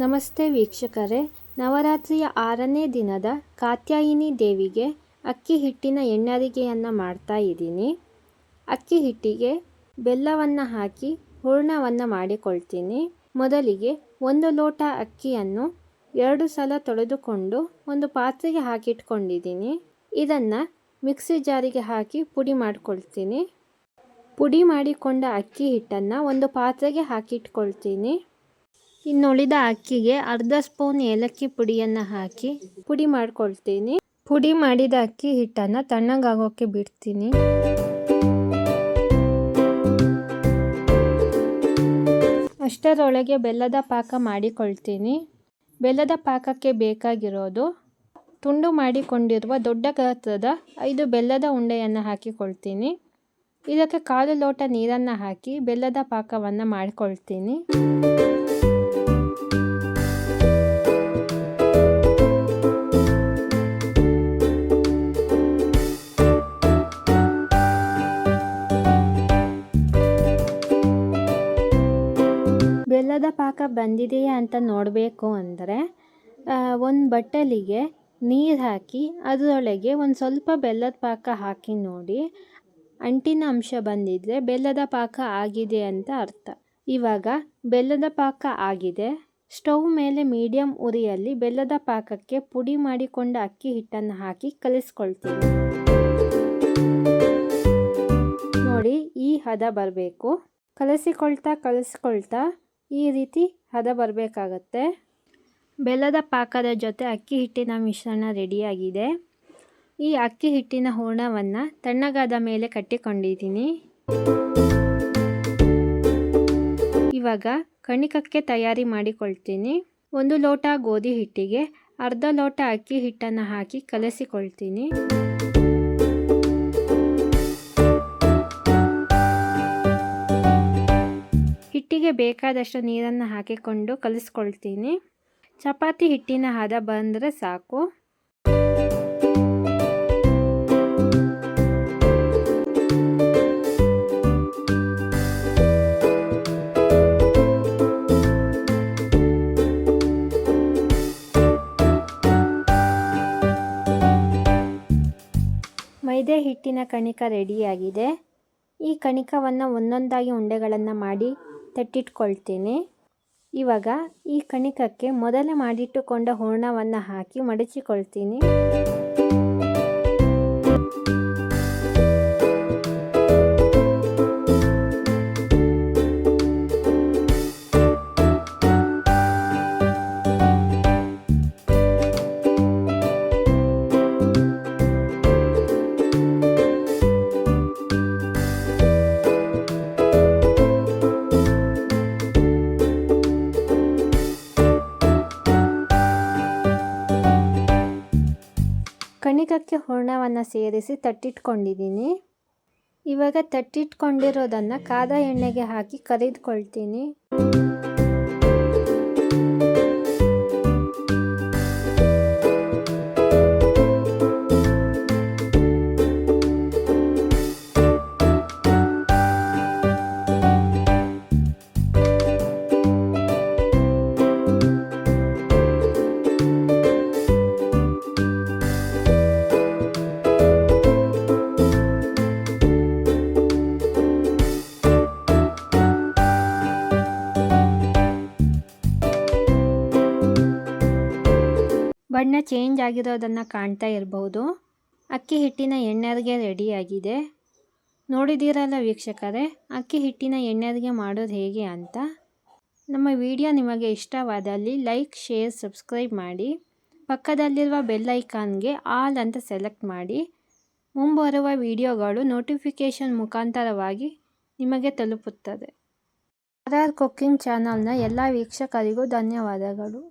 ನಮಸ್ತೆ ವೀಕ್ಷಕರೇ. ನವರಾತ್ರಿಯ ಆರನೇ ದಿನದ ಕಾತ್ಯಾಯಿನಿ ದೇವಿಗೆ ಅಕ್ಕಿ ಹಿಟ್ಟಿನ ಎಣ್ಣರಿಗೆಯನ್ನು ಮಾಡ್ತಾ ಇದ್ದೀನಿ. ಅಕ್ಕಿ ಹಿಟ್ಟಿಗೆ ಬೆಲ್ಲವನ್ನು ಹಾಕಿ ಹೂರ್ಣವನ್ನು ಮಾಡಿಕೊಳ್ತೀನಿ. ಮೊದಲಿಗೆ ಒಂದು ಲೋಟ ಅಕ್ಕಿಯನ್ನು ಎರಡು ಸಲ ತೊಳೆದುಕೊಂಡು ಒಂದು ಪಾತ್ರೆಗೆ ಹಾಕಿಟ್ಕೊಂಡಿದ್ದೀನಿ. ಇದನ್ನು ಮಿಕ್ಸಿ ಜಾರಿಗೆ ಹಾಕಿ ಪುಡಿ ಮಾಡಿಕೊಳ್ತೀನಿ. ಪುಡಿ ಮಾಡಿಕೊಂಡ ಅಕ್ಕಿ ಹಿಟ್ಟನ್ನು ಒಂದು ಪಾತ್ರೆಗೆ ಹಾಕಿಟ್ಕೊಳ್ತೀನಿ. ಇನ್ನುಳಿದ ಅಕ್ಕಿಗೆ ಅರ್ಧ ಸ್ಪೂನ್ ಏಲಕ್ಕಿ ಪುಡಿಯನ್ನು ಹಾಕಿ ಪುಡಿ ಮಾಡ್ಕೊಳ್ತೀನಿ. ಪುಡಿ ಮಾಡಿದ ಅಕ್ಕಿ ಹಿಟ್ಟನ್ನು ತಣ್ಣಗಾಗೋಕ್ಕೆ ಬಿಡ್ತೀನಿ. ಅಷ್ಟರೊಳಗೆ ಬೆಲ್ಲದ ಪಾಕ ಮಾಡಿಕೊಳ್ತೀನಿ. ಬೆಲ್ಲದ ಪಾಕಕ್ಕೆ ಬೇಕಾಗಿರೋದು ತುಂಡು ಮಾಡಿಕೊಂಡಿರುವ ದೊಡ್ಡ ಗಾತ್ರದ ಐದು ಬೆಲ್ಲದ ಉಂಡೆಯನ್ನು ಹಾಕಿಕೊಳ್ತೀನಿ. ಇದಕ್ಕೆ ಕಾಲು ಲೋಟ ನೀರನ್ನು ಹಾಕಿ ಬೆಲ್ಲದ ಪಾಕವನ್ನು ಮಾಡಿಕೊಳ್ತೀನಿ. ಬೆಲ್ಲದ ಪಾಕ ಬಂದಿದೆಯಾ ಅಂತ ನೋಡಬೇಕು ಅಂದರೆ ಒಂದು ಬಟ್ಟಲಿಗೆ ನೀರು ಹಾಕಿ ಅದರೊಳಗೆ ಒಂದು ಸ್ವಲ್ಪ ಬೆಲ್ಲದ ಪಾಕ ಹಾಕಿ ನೋಡಿ, ಅಂಟಿನ ಅಂಶ ಬಂದಿದ್ದರೆ ಬೆಲ್ಲದ ಪಾಕ ಆಗಿದೆ ಅಂತ ಅರ್ಥ. ಇವಾಗ ಬೆಲ್ಲದ ಪಾಕ ಆಗಿದೆ, ಸ್ಟವ್ ಮೇಲೆ ಮೀಡಿಯಂ ಉರಿಯಲ್ಲಿ ಬೆಲ್ಲದ ಪಾಕಕ್ಕೆ ಪುಡಿ ಮಾಡಿಕೊಂಡ ಅಕ್ಕಿ ಹಿಟ್ಟನ್ನು ಹಾಕಿ ಕಲಿಸ್ಕೊಳ್ತೀನಿ. ನೋಡಿ, ಈ ಹದ ಬರಬೇಕು. ಕಲಸಿಕೊಳ್ತಾ ಕಲಿಸ್ಕೊಳ್ತಾ ಈ ರೀತಿ ಹದ ಬರಬೇಕಾಗತ್ತೆ. ಬೆಲ್ಲದ ಪಾಕದ ಜೊತೆ ಅಕ್ಕಿ ಹಿಟ್ಟಿನ ಮಿಶ್ರಣ ರೆಡಿಯಾಗಿದೆ. ಈ ಅಕ್ಕಿ ಹಿಟ್ಟಿನ ಹೂರ್ಣವನ್ನು ತಣ್ಣಗಾದ ಮೇಲೆ ಕಟ್ಟಿಕೊಂಡಿದ್ದೀನಿ. ಇವಾಗ ಕಣಿಕಕ್ಕೆ ತಯಾರಿ ಮಾಡಿಕೊಳ್ತೀನಿ. ಒಂದು ಲೋಟ ಗೋಧಿ ಹಿಟ್ಟಿಗೆ ಅರ್ಧ ಲೋಟ ಅಕ್ಕಿ ಹಿಟ್ಟನ್ನು ಹಾಕಿ ಕಲಸಿಕೊಳ್ತೀನಿ. ಬೇಕಾದಷ್ಟು ನೀರನ್ನು ಹಾಕಿಕೊಂಡು ಕಲಿಸ್ಕೊಳ್ತೀನಿ. ಚಪಾತಿ ಹಿಟ್ಟಿನ ಹದ ಬಂದರೆ ಸಾಕು. ಮೈದೆ ಹಿಟ್ಟಿನ ಕಣಿಕ ರೆಡಿಯಾಗಿದೆ ಈ ಕಣಿಕವನ್ನು ಒಂದೊಂದಾಗಿ ಉಂಡೆಗಳನ್ನು ಮಾಡಿ ತಟ್ಟಿಟ್ಕೊಳ್ತೀನಿ. ಇವಾಗ ಈ ಕಣಿಕಕ್ಕೆ ಮೊದಲೇ ಮಾಡಿಟ್ಟುಕೊಂಡ ಹೂರ್ಣವನ್ನು ಹಾಕಿ ಮಡಚಿಕೊಳ್ತೀನಿ. ಕಣಿಕಕ್ಕೆ ಹೂರ್ಣವನ್ನು ಸೇರಿಸಿ ತಟ್ಟಿಟ್ಕೊಂಡಿದ್ದೀನಿ. ಇವಾಗ ತಟ್ಟಿಟ್ಕೊಂಡಿರೋದನ್ನು ಕಾದ ಎಣ್ಣೆಗೆ ಹಾಕಿ ಕರಿದ್ಕೊಳ್ತೀನಿ. ಬಣ್ಣ ಚೇಂಜ್ ಆಗಿರೋದನ್ನು ಕಾಣ್ತಾ ಇರಬಹುದು ಅಕ್ಕಿ ಹಿಟ್ಟಿನ ಎಣ್ಣೆರಿಗೆ ರೆಡಿಯಾಗಿದೆ ನೋಡಿದ್ದೀರಲ್ಲ ವೀಕ್ಷಕರೇ, ಅಕ್ಕಿ ಹಿಟ್ಟಿನ ಎಣ್ಣೆರಿಗೆ ಮಾಡೋದು ಹೇಗೆ ಅಂತ. ನಮ್ಮ ವಿಡಿಯೋ ನಿಮಗೆ ಇಷ್ಟವಾದಲ್ಲಿ ಲೈಕ್ ಶೇರ್ ಸಬ್ಸ್ಕ್ರೈಬ್ ಮಾಡಿ. ಪಕ್ಕದಲ್ಲಿರುವ ಬೆಲ್ ಐಕಾನ್ಗೆ ಆಲ್ ಅಂತ ಸೆಲೆಕ್ಟ್ ಮಾಡಿ. ಮುಂಬರುವ ವಿಡಿಯೋಗಳು ನೋಟಿಫಿಕೇಷನ್ ಮುಖಾಂತರವಾಗಿ ನಿಮಗೆ ತಲುಪುತ್ತದೆ. ಆರ್ ಆರ್ ಕುಕ್ಕಿಂಗ್ ಚಾನಲ್ನ ಎಲ್ಲ ವೀಕ್ಷಕರಿಗೂ ಧನ್ಯವಾದಗಳು.